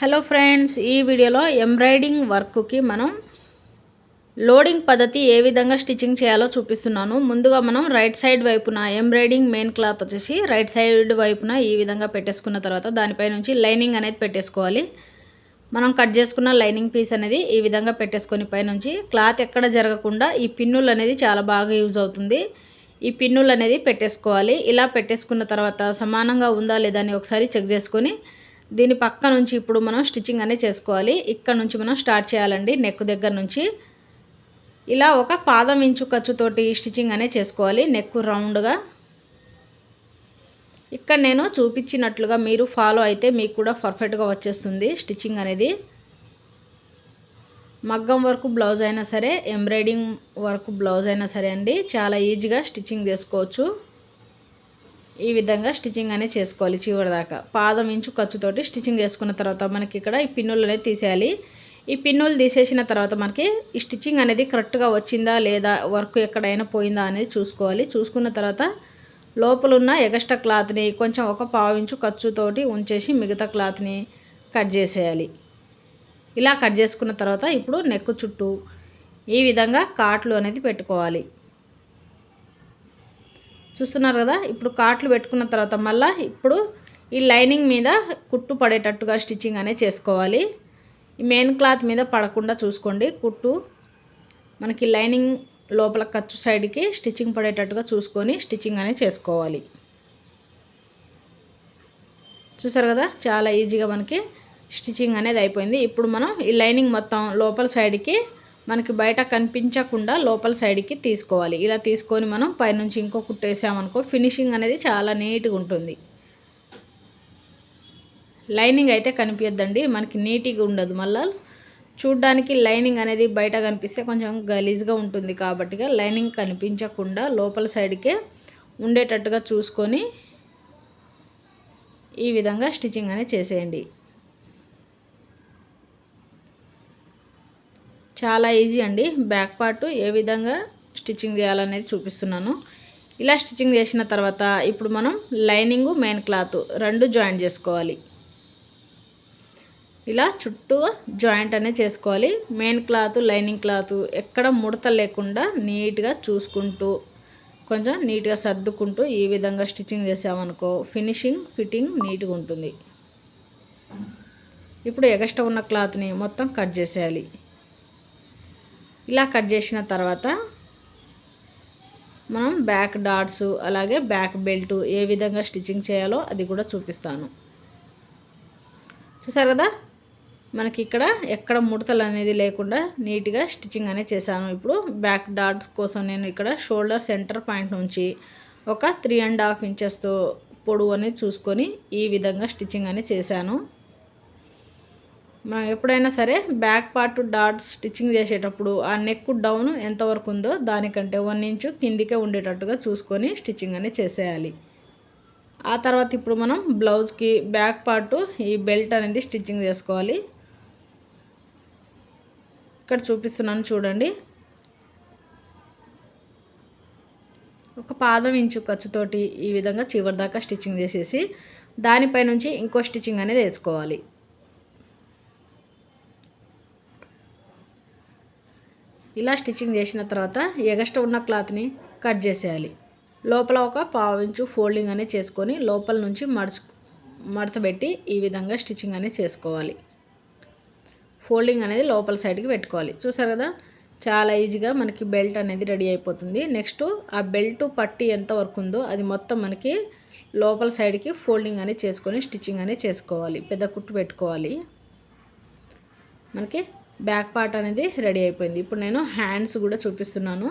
Hello friends ఈ వీడియోలో embroidering వర్క్కి మనం లోడింగ్ పద్ధతి ఏ విధంగా స్టిచ్చింగ్ చేయాలో చూపిస్తున్నాను. ముందుగా మనం రైట్ సైడ్ వైపున ఎంబ్రాయిడింగ్ మెయిన్ క్లాత్ వచ్చేసి రైట్ సైడ్ వైపున ఈ విధంగా పెట్టేసుకున్న తర్వాత దానిపై నుంచి లైనింగ్ అనేది పెట్టేసుకోవాలి. మనం కట్ చేసుకున్న లైనింగ్ పీస్ అనేది ఈ విధంగా పెట్టేసుకొని పైనుంచి క్లాత్ ఎక్కడ జరగకుండా ఈ పిన్నులు అనేది చాలా బాగా యూజ్ అవుతుంది. ఈ పిన్నులు అనేది పెట్టేసుకోవాలి. ఇలా పెట్టేసుకున్న తర్వాత సమానంగా ఉందా లేదా అని ఒకసారి చెక్ చేసుకొని దీని పక్క నుంచి ఇప్పుడు మనం స్టిచ్చింగ్ అనేది చేసుకోవాలి. ఇక్కడ నుంచి మనం స్టార్ట్ చేయాలండి. నెక్ దగ్గర నుంచి. ఇలా ఒక పాదం ఇంచు ఖర్చుతోటి స్టిచ్చింగ్ అనేది చేసుకోవాలి. నెక్ రౌండ్గా. ఇక్కడ నేను చూపించినట్లుగా మీరు ఫాలో అయితే మీకు కూడా పర్ఫెక్ట్గా వచ్చేస్తుంది స్టిచ్చింగ్ అనేది. మగ్గం వర్క్ బ్లౌజ్ అయినా సరే ఎంబ్రాయిడింగ్ వర్క్ బ్లౌజ్ అయినా సరే అండి. చాలా ఈజీగా స్టిచ్చింగ్ చేసుకోవచ్చు. ఈ విధంగా స్టిచ్చింగ్ అనేది చేసుకోవాలి చివరి దాకా. పాదం ఇంచు ఖర్చుతోటి స్టిచ్చింగ్ చేసుకున్న తర్వాత మనకి ఇక్కడ ఈ పిన్నులు అనేది తీసేయాలి. ఈ పిన్నులు తీసేసిన తర్వాత మనకి ఈ స్టిచ్చింగ్ అనేది కరెక్ట్గా వచ్చిందా లేదా వర్క్ ఎక్కడైనా పోయిందా అనేది చూసుకోవాలి. చూసుకున్న తర్వాత లోపల ఉన్న ఎగస్ట్రా క్లాత్ని కొంచెం ఒక పావు ఇంచు ఖర్చుతోటి ఉంచేసి మిగతా క్లాత్ని కట్ చేసేయాలి. ఇలా కట్ చేసుకున్న తర్వాత ఇప్పుడు నెక్ చుట్టూ ఈ విధంగా కాట్లు అనేది పెట్టుకోవాలి. చూస్తున్నారు కదా ఇప్పుడు కాట్లు పెట్టుకున్న తర్వాత మళ్ళీ ఇప్పుడు ఈ లైనింగ్ మీద కుట్టు పడేటట్టుగా స్టిచ్చింగ్ అనేది చేసుకోవాలి. ఈ మెయిన్ క్లాత్ మీద పడకుండా చూసుకోండి కుట్టు. మనకి లైనింగ్ లోపల ఖర్చు సైడ్కి స్టిచ్చింగ్ పడేటట్టుగా చూసుకొని స్టిచ్చింగ్ అనేది చేసుకోవాలి. చూసారు కదా చాలా ఈజీగా మనకి స్టిచ్చింగ్ అనేది అయిపోయింది. ఇప్పుడు మనం ఈ లైనింగ్ మొత్తం లోపల సైడ్కి మనకి బయట కనిపించకుండా లోపల సైడ్కి తీసుకోవాలి. ఇలా తీసుకొని మనం పైనుంచి ఇంకో కుట్టేసామనుకో ఫినిషింగ్ అనేది చాలా నీట్గా ఉంటుంది. లైనింగ్ అయితే కనిపించద్దండి మనకి నీట్గా ఉండదు. మళ్ళీ చూడ్డానికి లైనింగ్ అనేది బయట కనిపిస్తే కొంచెం గలీజ్గా ఉంటుంది కాబట్టి లైనింగ్ కనిపించకుండా లోపల సైడ్కే ఉండేటట్టుగా చూసుకొని ఈ విధంగా స్టిచ్చింగ్ అనేది చేసేయండి. చాలా ఈజీ అండి. బ్యాక్ పార్ట్ ఏ విధంగా స్టిచ్చింగ్ చేయాలనేది చూపిస్తున్నాను. ఇలా స్టిచ్చింగ్ చేసిన తర్వాత ఇప్పుడు మనం లైనింగు మెయిన్ క్లాత్ రెండు జాయింట్ చేసుకోవాలి. ఇలా చుట్టూ జాయింట్ అనేది చేసుకోవాలి. మెయిన్ క్లాత్ లైనింగ్ క్లాత్ ఎక్కడ ముడత లేకుండా నీట్గా చూసుకుంటూ కొంచెం నీట్గా సర్దుకుంటూ ఈ విధంగా స్టిచ్చింగ్ చేసామనుకో ఫినిషింగ్ ఫిట్టింగ్ నీట్గా ఉంటుంది. ఇప్పుడు ఎగస్ట్రా ఉన్న క్లాత్ని మొత్తం కట్ చేసేయాలి. ఇలా కట్ చేసిన తర్వాత మనం బ్యాక్ డాట్స్ అలాగే బ్యాక్ బెల్ట్ ఏ విధంగా స్టిచ్చింగ్ చేయాలో అది కూడా చూపిస్తాను. చూసారు కదా? మనకి ఇక్కడ ఎక్కడ ముడతలు అనేది లేకుండా నీట్గా స్టిచ్చింగ్ అనేది చేశాను. ఇప్పుడు బ్యాక్ డాట్స్ కోసం నేను ఇక్కడ షోల్డర్ సెంటర్ పాయింట్ నుంచి ఒక త్రీ అండ్ హాఫ్ ఇంచెస్తో పొడవు అనేది చూసుకొని ఈ విధంగా స్టిచ్చింగ్ అనేది చేశాను. మనం ఎప్పుడైనా సరే బ్యాక్ పార్ట్ డాట్ స్టిచ్చింగ్ చేసేటప్పుడు ఆ నెక్ డౌన్ ఎంతవరకు ఉందో దానికంటే వన్ ఇంచు కిందికే ఉండేటట్టుగా చూసుకొని స్టిచ్చింగ్ అనేది చేసేయాలి. ఆ తర్వాత ఇప్పుడు మనం బ్లౌజ్కి బ్యాక్ పార్ట్ ఈ బెల్ట్ అనేది స్టిచ్చింగ్ చేసుకోవాలి. ఇక్కడ చూపిస్తున్నాను చూడండి. ఒక పాదం ఇంచు ఖర్చుతోటి ఈ విధంగా చివరి దాకా స్టిచ్చింగ్ చేసేసి దానిపై నుంచి ఇంకో స్టిచ్చింగ్ అనేది వేసుకోవాలి. ఇలా స్టిచ్చింగ్ చేసిన తర్వాత ఎగస్ట్రా ఉన్న క్లాత్ని కట్ చేసేయాలి. లోపల ఒక పావు ఇంచు ఫోల్డింగ్ అనేది చేసుకొని లోపల నుంచి మడచ మడతబెట్టి ఈ విధంగా స్టిచ్చింగ్ అనేది చేసుకోవాలి. ఫోల్డింగ్ అనేది లోపల సైడ్కి పెట్టుకోవాలి. చూసారు కదా? చాలా ఈజీగా మనకి బెల్ట్ అనేది రెడీ అయిపోతుంది. నెక్స్ట్ ఆ బెల్ట్ పట్టి ఎంత వరకు ఉందో అది మొత్తం మనకి లోపల సైడ్కి ఫోల్డింగ్ అనేది చేసుకొని స్టిచ్చింగ్ అనేది చేసుకోవాలి. పెద్ద కుట్టు పెట్టుకోవాలి. మనకి బ్యాక్ పార్ట్ అనేది రెడీ అయిపోయింది. ఇప్పుడు నేను హ్యాండ్స్ కూడా చూపిస్తున్నాను.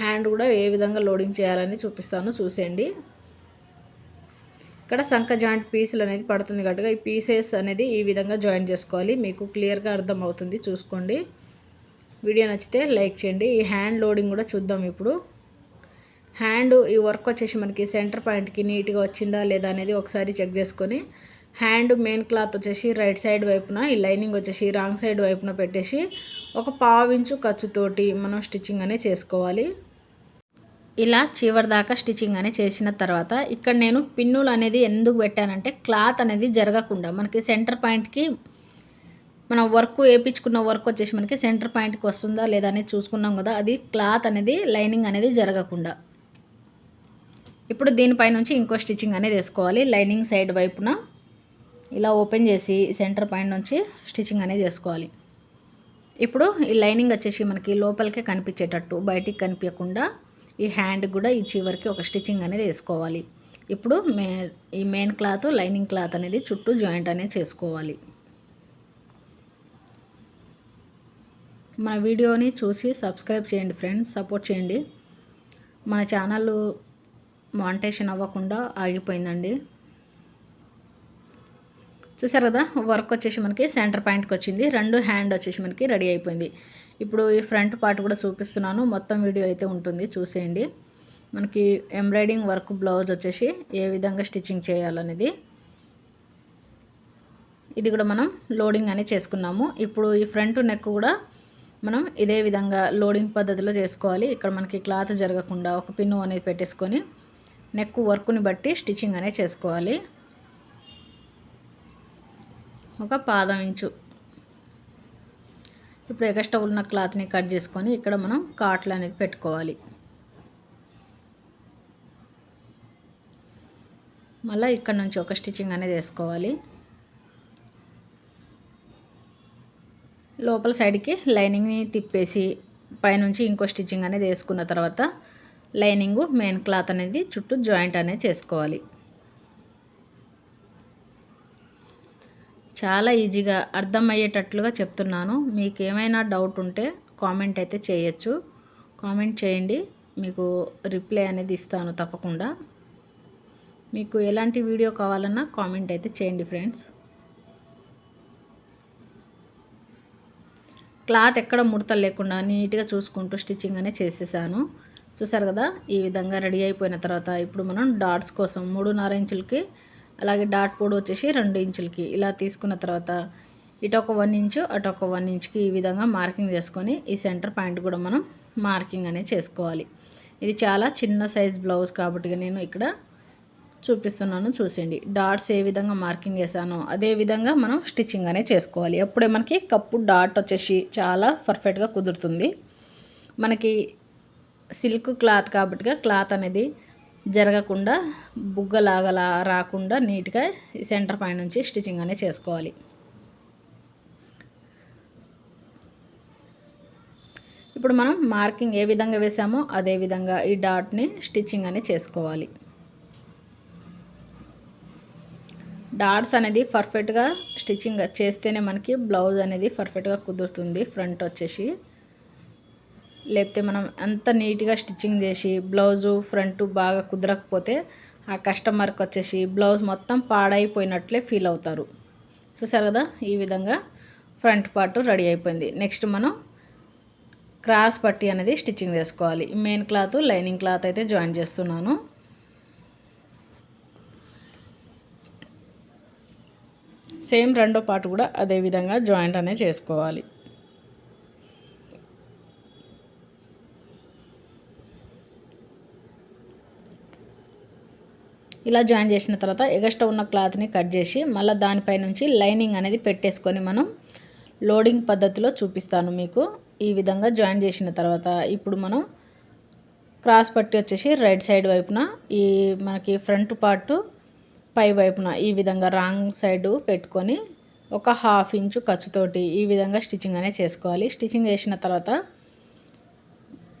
హ్యాండ్ కూడా ఏ విధంగా లోడింగ్ చేయాలని చూపిస్తాను చూసేయండి. ఇక్కడ సంఖ జాయింట్ పీసులు అనేది పడుతుంది కాబట్టి ఈ పీసెస్ అనేది ఈ విధంగా జాయిన్ చేసుకోవాలి. మీకు క్లియర్గా అర్థమవుతుంది చూసుకోండి. వీడియో నచ్చితే లైక్ చేయండి. ఈ హ్యాండ్ లోడింగ్ కూడా చూద్దాం ఇప్పుడు. హ్యాండ్ ఈ వర్క్ వచ్చేసి మనకి సెంటర్ పాయింట్కి నీట్గా వచ్చిందా లేదా అనేది ఒకసారి చెక్ చేసుకొని హ్యాండ్ మెయిన్ క్లాత్ వచ్చేసి రైట్ సైడ్ వైపున ఈ లైనింగ్ వచ్చేసి రాంగ్ సైడ్ వైపున పెట్టేసి ఒక పావించు ఖర్చుతోటి మనం స్టిచ్చింగ్ అనేది చేసుకోవాలి. ఇలా చివరి దాకా స్టిచ్చింగ్ అనేది చేసిన తర్వాత ఇక్కడ నేను పిన్నులు అనేది ఎందుకు పెట్టానంటే క్లాత్ అనేది జరగకుండా మనకి సెంటర్ పాయింట్కి మనం వర్క్ వేయించుకున్న వర్క్ వచ్చేసి మనకి సెంటర్ పాయింట్కి వస్తుందా లేదా అనేది చూసుకున్నాం కదా అది క్లాత్ అనేది లైనింగ్ అనేది జరగకుండా. ఇప్పుడు దీనిపై నుంచి ఇంకో స్టిచ్చింగ్ అనేది వేసుకోవాలి లైనింగ్ సైడ్ వైపున. ఇలా ఓపెన్ చేసి సెంటర్ పాయింట్ నుంచి స్టిచ్చింగ్ అనేది చేసుకోవాలి. ఇప్పుడు ఈ లైనింగ్ వచ్చేసి మనకి లోపలికే కనిపించేటట్టు బయటికి కనిపించకుండా ఈ హ్యాండ్ కూడా ఈ చివరికి ఒక స్టిచ్చింగ్ అనేది వేసుకోవాలి. ఇప్పుడు మే ఈ మెయిన్ క్లాత్ లైనింగ్ క్లాత్ అనేది చుట్టూ జాయింట్ అనేది చేసుకోవాలి. మన వీడియోని చూసి సబ్స్క్రైబ్ చేయండి ఫ్రెండ్స్ సపోర్ట్ చేయండి. మన ఛానల్ మానిటేషన్ అవ్వకుండా ఆగిపోయిందండి. చూసారు కదా వర్క్ వచ్చేసి మనకి సెంటర్ పాయింట్కి వచ్చింది. రెండు హ్యాండ్ వచ్చేసి మనకి రెడీ అయిపోయింది. ఇప్పుడు ఈ ఫ్రంట్ పార్ట్ కూడా చూపిస్తున్నాను. మొత్తం వీడియో అయితే ఉంటుంది. చూసేయండి. మనకి ఎంబ్రాయిడింగ్ వర్క్ బ్లౌజ్ వచ్చేసి ఏ విధంగా స్టిచ్చింగ్ చేయాలనేది. ఇది కూడా మనం లోడింగ్ అని చేసుకున్నాము. ఇప్పుడు ఈ ఫ్రంట్ నెక్ కూడా మనం ఇదే విధంగా లోడింగ్ పద్ధతిలో చేసుకోవాలి. ఇక్కడ మనకి క్లాత్ జరగకుండా ఒక పిన్ను అనేది పెట్టేసుకొని నెక్ వర్క్ని బట్టి స్టిచ్చింగ్ అనేది చేసుకోవాలి. ఒక పాదం ఇంచు. ఇప్పుడు ఎగస్ట్రా ఉన్న క్లాత్ని కట్ చేసుకొని ఇక్కడ మనం కాట్లు అనేది పెట్టుకోవాలి. మళ్ళీ ఇక్కడ నుంచి ఒక స్టిచ్చింగ్ అనేది వేసుకోవాలి. లోపల సైడ్కి లైనింగ్ని తిప్పేసి పైనుంచి ఇంకో స్టిచ్చింగ్ అనేది వేసుకున్న తర్వాత లైనింగ్ మెయిన్ క్లాత్ అనేది చుట్టూ జాయింట్ అనేది చేసుకోవాలి. చాలా ఈజీగా అర్థమయ్యేటట్లుగా చెప్తున్నాను. మీకు ఏమైనా డౌట్ ఉంటే కామెంట్ అయితే చేయొచ్చు. కామెంట్ చేయండి. మీకు రిప్లై అనేది ఇస్తాను తప్పకుండా. మీకు ఎలాంటి వీడియో కావాలన్నా కామెంట్ అయితే చేయండి ఫ్రెండ్స్. క్లాత్ ఎక్కడ ముడతలు లేకుండా నీట్గా చూసుకుంటూ స్టిచ్చింగ్ అనేది చేసేసాను. చూసారు కదా? ఈ విధంగా రెడీ అయిపోయిన తర్వాత ఇప్పుడు మనం డాట్స్ కోసం మూడున్నర ఇంచులకి అలాగే డాట్ పొడి వచ్చేసి రెండు ఇంచులకి. ఇలా తీసుకున్న తర్వాత ఇటు ఒక వన్ ఇంచు అటు ఒక వన్ ఇంచ్కి ఈ విధంగా మార్కింగ్ చేసుకొని ఈ సెంటర్ పాయింట్ కూడా మనం మార్కింగ్ అనేది చేసుకోవాలి. ఇది చాలా చిన్న సైజ్ బ్లౌజ్ కాబట్టి నేను ఇక్కడ చూపిస్తున్నాను చూసేయండి. డాట్స్ ఏ విధంగా మార్కింగ్ చేశానో అదే విధంగా మనం స్టిచ్చింగ్ అనేది చేసుకోవాలి. అప్పుడే మనకి కప్పు డాట్ వచ్చేసి చాలా పర్ఫెక్ట్గా కుదురుతుంది. మనకి సిల్క్ క్లాత్ కాబట్టిగా క్లాత్ అనేది జరగకుండా బుగ్గలాగలా రాకుండా నీట్గా సెంటర్ పై నుంచి స్టిచ్చింగ్ అనేది చేసుకోవాలి. ఇప్పుడు మనం మార్కింగ్ ఏ విధంగా వేసామో అదే విధంగా ఈ డాట్ని స్టిచ్చింగ్ అనేది చేసుకోవాలి. డాట్స్ అనేది పర్ఫెక్ట్గా స్టిచ్చింగ్ చేస్తేనే మనకి బ్లౌజ్ అనేది పర్ఫెక్ట్గా కుదురుతుంది ఫ్రంట్ వచ్చేసి. లేకపోతే మనం ఎంత నీట్గా స్టిచ్చింగ్ చేసి బ్లౌజు ఫ్రంట్ బాగా కుదరకపోతే ఆ కస్టమర్కి వచ్చేసి బ్లౌజ్ మొత్తం పాడైపోయినట్లే ఫీల్ అవుతారు. చూసారు కదా? ఈ విధంగా ఫ్రంట్ పార్ట్ రెడీ అయిపోయింది. నెక్స్ట్ మనం క్రాస్ పట్టి అనేది స్టిచ్చింగ్ చేసుకోవాలి. మెయిన్ క్లాత్ లైనింగ్ క్లాత్ అయితే జాయిన్ చేస్తున్నాను. సేమ్ రెండో పార్ట్ కూడా అదే విధంగా జాయింట్ అనేది చేసుకోవాలి. ఇలా జాయిన్ చేసిన తర్వాత ఎగస్ట్రా ఉన్న క్లాత్ని కట్ చేసి మళ్ళీ దానిపై నుంచి లైనింగ్ అనేది పెట్టేసుకొని మనం లోడింగ్ పద్ధతిలో చూపిస్తాను మీకు. ఈ విధంగా జాయిన్ చేసిన తర్వాత ఇప్పుడు మనం క్రాస్ పట్టి వచ్చేసి రైట్ సైడ్ వైపున ఈ మనకి ఫ్రంట్ పార్ట్ పై వైపున ఈ విధంగా రాంగ్ సైడ్ పెట్టుకొని ఒక హాఫ్ ఇంచు ఖర్చుతోటి ఈ విధంగా స్టిచ్చింగ్ అనేది చేసుకోవాలి. స్టిచ్చింగ్ చేసిన తర్వాత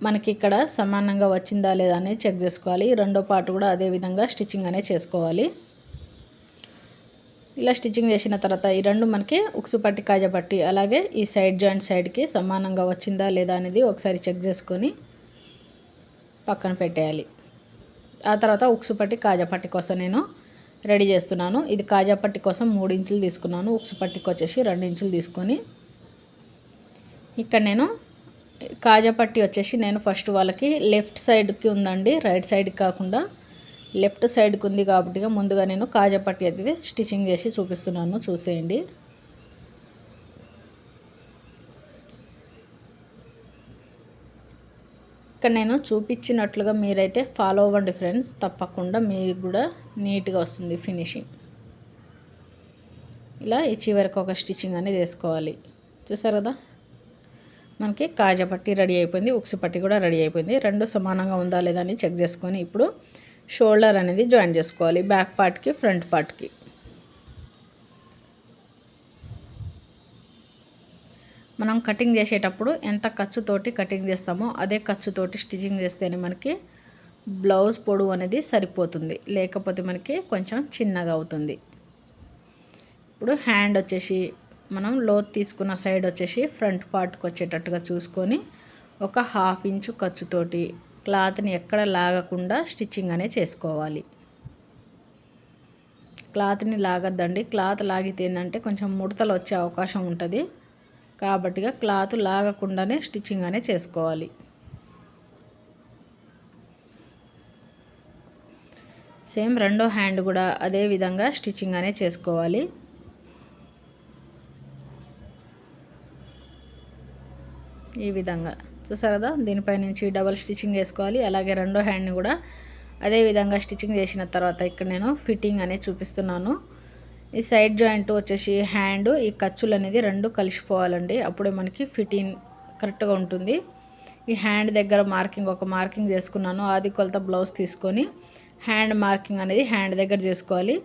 మనకి ఇక్కడ సమానంగా వచ్చిందా లేదా అనేది చెక్ చేసుకోవాలి. రెండో పార్ట్ కూడా అదే విధంగా స్టిచ్చింగ్ అనేది చేసుకోవాలి. ఇలా స్టిచ్చింగ్ చేసిన తర్వాత ఈ రెండు మనకి ఉక్సు పట్టి కాజా పట్టి అలాగే ఈ సైడ్ జాయింట్ సైడ్కి సమానంగా వచ్చిందా లేదా అనేది ఒకసారి చెక్ చేసుకొని పక్కన పెట్టేయాలి. ఆ తర్వాత ఉక్సు పట్టి కాజా పట్టి కోసం నేను రెడీ చేస్తున్నాను. ఇది కాజా పట్టి కోసం మూడు ఇంచులు తీసుకున్నాను. ఉక్సు పట్టికి వచ్చేసి రెండు ఇంచులు తీసుకొని ఇక్కడ నేను కాజా పట్టి వచ్చేసి నేను ఫస్ట్ వాళ్ళకి లెఫ్ట్ సైడ్కి ఉందండి రైట్ సైడ్కి కాకుండా లెఫ్ట్ సైడ్కి ఉంది కాబట్టి ముందుగా నేను కాజా పట్టి అయితే స్టిచ్చింగ్ చేసి చూపిస్తున్నాను చూసేయండి. ఇక్కడ నేను చూపించినట్లుగా మీరైతే ఫాలో అవ్వండి ఫ్రెండ్స్ తప్పకుండా మీరు కూడా నీట్గా వస్తుంది ఫినిషింగ్. ఇలా ఈ చివరికి ఒక స్టిచ్చింగ్ అనేది వేసుకోవాలి. చూసారు కదా? మనకి కాజా పట్టి రెడీ అయిపోయింది ఉక్సు పట్టి కూడా రెడీ అయిపోయింది. రెండు సమానంగా ఉందా లేదా అని చెక్ చేసుకొని ఇప్పుడు షోల్డర్ అనేది జాయిన్ చేసుకోవాలి బ్యాక్ పార్ట్కి ఫ్రంట్ పార్ట్కి. మనం కటింగ్ చేసేటప్పుడు ఎంత ఖర్చుతోటి కటింగ్ చేస్తామో అదే ఖర్చుతోటి స్టిచ్చింగ్ చేస్తేనే మనకి బ్లౌజ్ పొడవు అనేది సరిపోతుంది. లేకపోతే మనకి కొంచెం చిన్నగా అవుతుంది. ఇప్పుడు హ్యాండ్ వచ్చేసి మనం లోత్ తీసుకున్న సైడ్ వచ్చేసి ఫ్రంట్ పార్ట్కి వచ్చేటట్టుగా చూసుకొని ఒక హాఫ్ ఇంచు ఖర్చుతోటి క్లాత్ని ఎక్కడ లాగకుండా స్టిచ్చింగ్ అనేది చేసుకోవాలి. క్లాత్ని లాగద్దండి. క్లాత్ లాగితే ఏంటంటే కొంచెం ముడతలు వచ్చే అవకాశం ఉంటుంది. కాబట్టిగా క్లాత్ లాగకుండానే స్టిచ్చింగ్ అనేది చేసుకోవాలి. సేమ్ రెండో హ్యాండ్ కూడా అదే విధంగా స్టిచ్చింగ్ అనే చేసుకోవాలి. ఈ విధంగా. చూసారు కదా దీనిపై నుంచి డబల్ స్టిచ్చింగ్ వేసుకోవాలి. అలాగే రెండో హ్యాండ్ని కూడా అదే విధంగా స్టిచ్చింగ్ చేసిన తర్వాత ఇక్కడ నేను ఫిట్టింగ్ అనేది చూపిస్తున్నాను. ఈ సైడ్ జాయింట్ వచ్చేసి హ్యాండ్ ఈ ఖర్చులు అనేది రెండు కలిసిపోవాలండి. అప్పుడే మనకి ఫిట్టింగ్ కరెక్ట్గా ఉంటుంది. ఈ హ్యాండ్ దగ్గర మార్కింగ్ ఒక మార్కింగ్ చేసుకున్నాను. ఆది కొలత బ్లౌజ్ తీసుకొని హ్యాండ్ మార్కింగ్ అనేది హ్యాండ్ దగ్గర చేసుకోవాలి.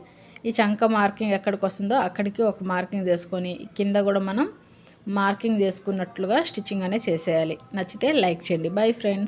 ఈ చంక మార్కింగ్ ఎక్కడికి వస్తుందో అక్కడికి ఒక మార్కింగ్ చేసుకొని కింద కూడా మనం మార్కింగ్ చేసుకున్నట్లుగా స్టిచ్చింగ్ అనేది చేసేయాలి. నచ్చితే లైక్ చేయండి. Bye friends